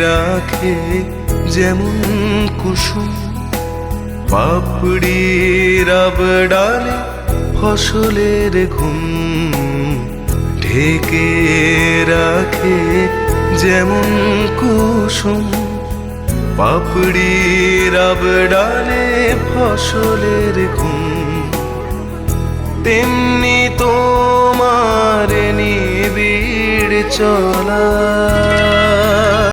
রাখে যেমন কুসুম। পাপড়ি রব ডালে ফসলের ঘুম। ঢেকে রাখে যেমন কুসুম। পাপড়ি রব ডালে ফসলের ঘুম। তেমনি তোমার নিবিড় চলা